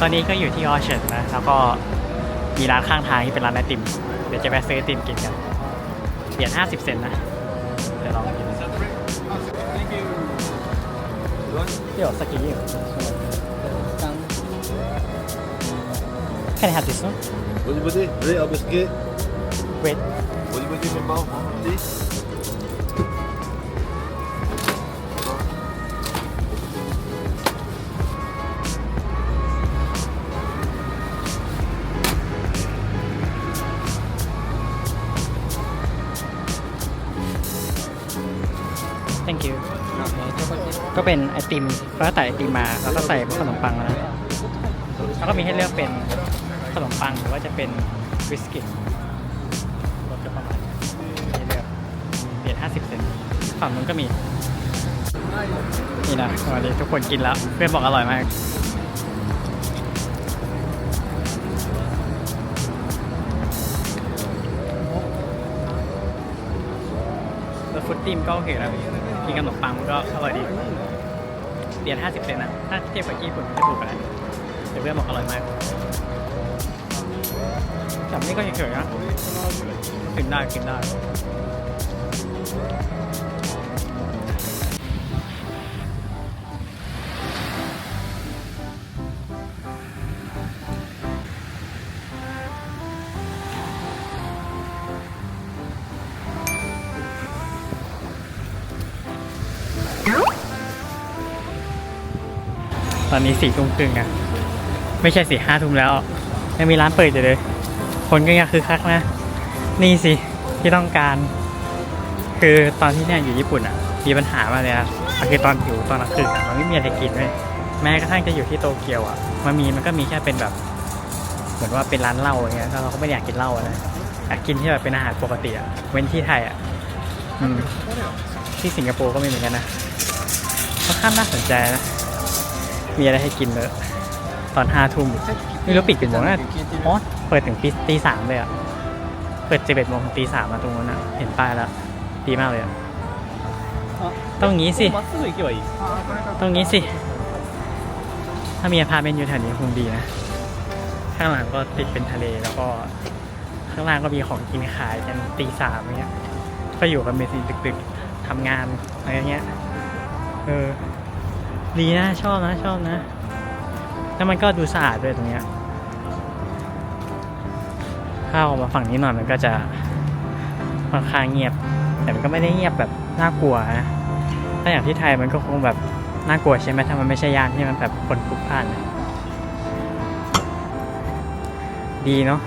ตอนนี้ก็อยู่ที่ออเชิร์ดนะ แล้วก็มีร้านข้างทางที่เป็นร้านไอติม เดี๋ยวจะไปซื้อไอติมกินกัน เหรียญ50 เซนต์นะ เดี๋ยวลองกิน Thank you. เดี๋ยวสกีอยู่ Can I have this one? Budi budi, beli habis ke? Wait. Budi budi memang. Budi. Thank ก็เป็นไอติมก็ใส่ไอติมมาแล้วก็ใส่พวกขนมปังมานะแล้วก็มีให้เลือกเป็นขนมปังหรือว่าจะเป็นบิสกิตรสก็ประมาณนี้ให้เลือกเหรียญ50เซนต์ฝั่งนู้นก็มี นี่นะวันนี้ทุกคนกินแล้ว เพื่อนบอกอร่อยมากแล้วฟุตตีมก็โอเคแล้ว กินขนมปังมันก็อร่อยดีเหรียญ50 เซนนะถ้าเทียบกับญี่ปุ่นมันจะถูกกว่านะแต่เพื่อนบอกอร่อยมากจับนี่ก็เฉยๆนะกินได้กินได้ ตอนนี้สี่ทุ่มครึ่งอะไม่ใช่สี่ห้าทุ่มแล้วยังมีร้านเปิดอยู่เลย คนก็ยังคือคักนะ นี่สิที่ต้องการ คือตอนที่เนี่ยอยู่ญี่ปุ่นอะ มีปัญหามากเลยนะคือตอนอยู่ตอนกลางคืนมันไม่มีอะไรกินเลยแม้กระทั่งจะอยู่ที่โตเกียวอะมันมีมันก็มีแค่เป็นแบบ เหมือนว่าเป็นร้านเหล้าอย่างเงี้ยแล้วเราก็ไม่อยากกินเหล้าอะนะอยากกินที่แบบเป็นอาหารปกติอะเว้นที่ไทยอะอืมที่สิงคโปร์ก็ไม่เหมือนกันนะค่อนข้างน่าสนใจนะ มีอะไรให้กินเลยตอนห้าทุ่มไม่รู้ปิดกี่โมงนะอ๋อเปิดถึงปีตีสามเลยอะ เปิดเจ็ดเอ็ดโมงถึงตีสามมาตรงนั้นอะ เห็นป้ายแล้ว ดีมากเลยอะ ต้องงี้สิ ต้องงี้สิ ถ้ามีอพาร์ตเมนต์อยู่แถวนี้คงดีนะ ข้างหลังก็ติดเป็นทะเลแล้วก็ ข้างล่างก็มีของกินขายกันตีสามเนี้ย ก็อยู่กันเป็นดึกๆทำงานอะไรเงี้ย เออ ดีนะชอบนะชอบนะ แล้วมันก็ดูสะอาดด้วยตรงเนี้ยถ้าออกมาฝั่งนี้หน่อยมันก็จะค่อนข้างเงียบ แต่มันก็ไม่ได้เงียบแบบน่ากลัวนะถ้าอย่างที่ไทยมันก็คงแบบน่ากลัวใช่ไหมถ้ามันไม่ใช่ย่านที่มันแบบคนพลุกพล่านนะดีเนาะ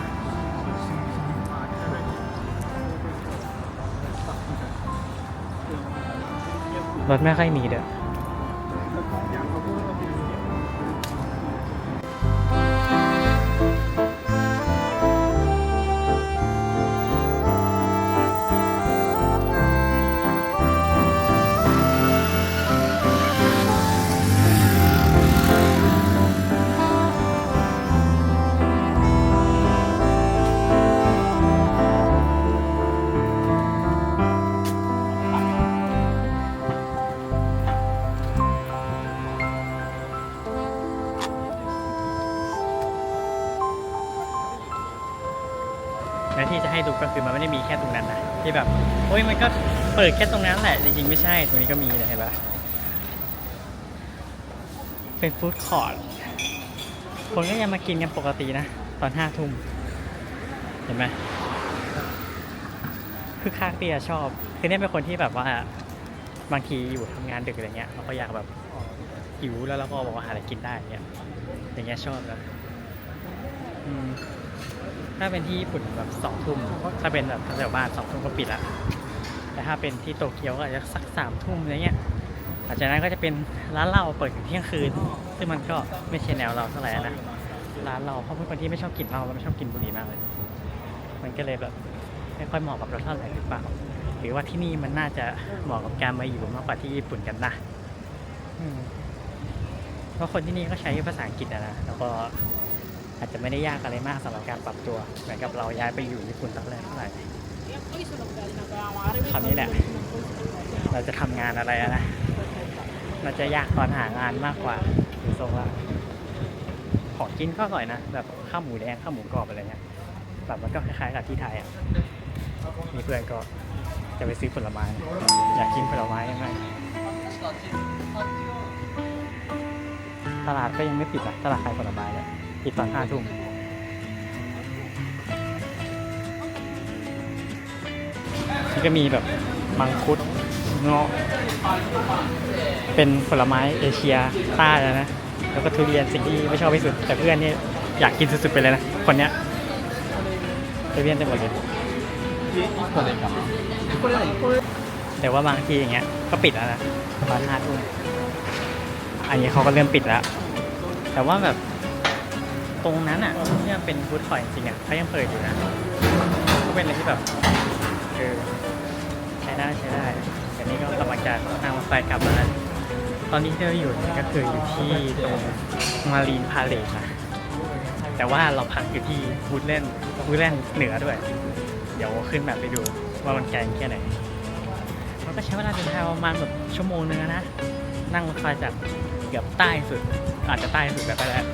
รถไม่ค่อยมีเด้อ คือมันไม่ได้มีแค่ตรงนั้นนะที่แบบโอ้ยมันก็เปิดแค่ตรงนั้นแหละจริงๆไม่ใช่ตรงนี้ก็มีนะเห็นปะเป็นฟู้ดคอร์ทคนก็ยังมากินกันปกตินะ ตอนห้าทุ่มเห็นไหมคือคักเตียชอบ คือเนี่ยเป็นคนที่แบบว่าบางทีอยู่ทำงานดึกอะไรเงี้ยเราก็อยากแบบหิวแล้วเราก็บอกว่าหาอะไรกินได้เงี้ยอย่างเงี้ยชอบนะอืม ถ้าเป็นที่ญี่ปุ่นแบบสองทุ่มถ้าเป็นแบบแถวบ้านสองทุ่มก็ปิดละแต่ถ้าเป็นที่โตเกียวก็อาจจะสักสามทุ่มอะไรเงี้ยหลังจากนั้นก็จะเป็นร้านเหล้าเปิดถึงเที่ยงคืน ซึ่งมันก็ไม่ใช่แนวเราเท่าไหร่นะร้านเราเพราะเป็นคนที่ไม่ชอบกินเหล้าแล้วไม่ชอบกินบุหรี่มากเลย มันก็เลยแบบไม่ค่อยเหมาะกับเราเท่าไหร่หรือเปล่าหรือว่าที่นี่มันน่าจะเหมาะกับการมาอยู่มากกว่าที่ญี่ปุ่นกันนะเพราะคนที่นี่ก็ใช้ภาษาอังกฤษนะแล้วก็ อาจจะไม่ได้ยากอะไรมากสำหรับการปรับตัว เหมือนกับเราย้ายไปอยู่ญี่ปุ่นตอนแรกเท่าไหร่คราวนี้แหละ เราจะทำงานอะไรอะนะมันจะยากตอนหางานมากกว่าดูทรงละพอของกินก็อร่อยนะ แบบข้าวหมูแดงข้าวหมูกรอบอะไรเงี้ยแบบมันก็คล้ายๆกับที่ไทยอะ มีเพื่อนก็จะไปซื้อผลไม้ อยากกินผลไม้มากตลาดก็ยังไม่ปิดอะ ตลาดขายผลไม้เนี่ย ปิดตอนห้าทุ่มนี่ก็มีแบบมังคุดเงาะเป็นผลไม้เอเชียใต้แล้วนะ แล้วก็ทุเรียนสิ่งที่ไม่ชอบที่สุด แต่เพื่อนนี่อยากกินสุดๆไปเลยนะ คนเนี้ยทุเรียนเต็มหมดเลยแต่ว่าบางทีอย่างเงี้ยก็ปิดแล้วนะตอนห้าทุ่มอันนี้เขาก็เริ่มปิดแล้ว แต่ว่าแบบ ตรงนั้นอะที่มันเป็นฟู้ดคอร์ทจริงอะเขายังเปิดอยู่นะก็เป็นอะไรที่แบบเออใช้ได้ใช้ได้แต่นี่ก็กำลังจะนั่งรถไฟกลับมาแล้วตอนนี้ที่เราอยู่เนี่ยก็คืออยู่ที่ตรงมารีนพาเลทนะแต่ว่าเราพักอยู่ที่วูดเล่นวูดเล่นเหนือด้วย เดี๋ยวขึ้นแบบไปดูว่ามันไกลแค่ไหนมันก็ใช้เวลาเดินทางประมาณแบบชั่วโมงนึงอนะ นั่งรถไฟจากเกือบใต้สุดอาจจะใต้สุดแบบไปแล้ว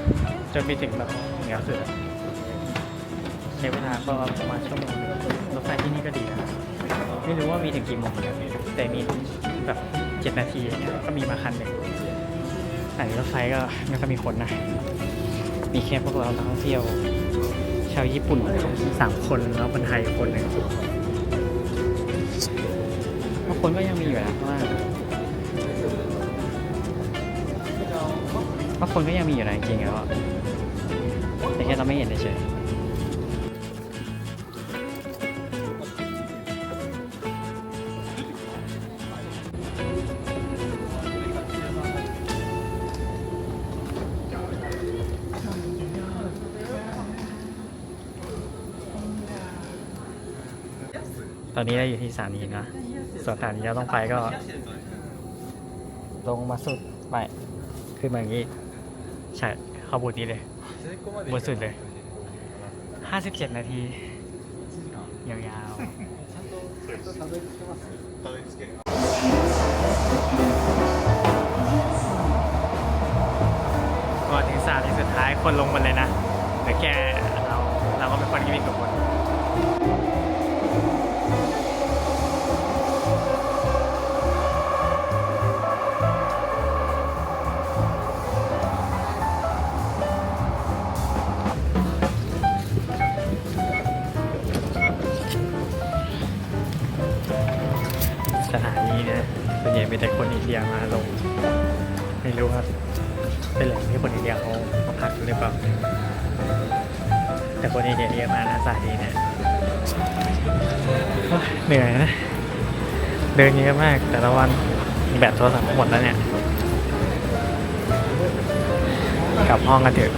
นไปถึงแบบเหนือสุดอใช้เวลาก็ประมาณชั่วโมงนึงรถไฟที่นี่ก็ดีนะไม่รู้ว่ามีถึงกี่โมงแต่มีแบบเจ็ดนาทีอย่างเงี้ยก็มีมาคันหนึ่งสถานีรถไฟก็ไม่ค่อยมีคนนะมีแค่พวกเรานักท่องเที่ยว ชาวญี่ปุ่นสามคนแล้วคนไทยคนหนึ่งบางคนก็ยังมีอยู่นะเพราะว่าบางคนก็ยังมีอยู่นะจริงๆแล้วอะ แต่แค่เราไม่เห็นเฉยตอนนี้เราอยู่ที่สถานีนะส่วนสถานีเราต้องไปก็ ลงมาสุดไปขึ้นมาอย่างนี้ ใช่เข้าบูธนี้เลย บนสุดเลย 57 นาที ยาวๆก่อนถึงสถานีสุดท้ายคนลงหมาเลยนะเหลือแค่เราเราก็เป็นคนที่มีกับคน ส่วนใหญ่เป็นแต่คนอินเดียมาลง ไม่รู้ครับ เป็นแหล่งที่คนอินเดียเขามาพักหรือเปล่า แต่คนอินเดียเยอะมากนะสถานีเนี่ยเหนื่อยนะ เดินเยอะมาก แต่ละวันแบตโทรศัพท์หมดแล้วเนี่ย กลับห้องกันเถอะ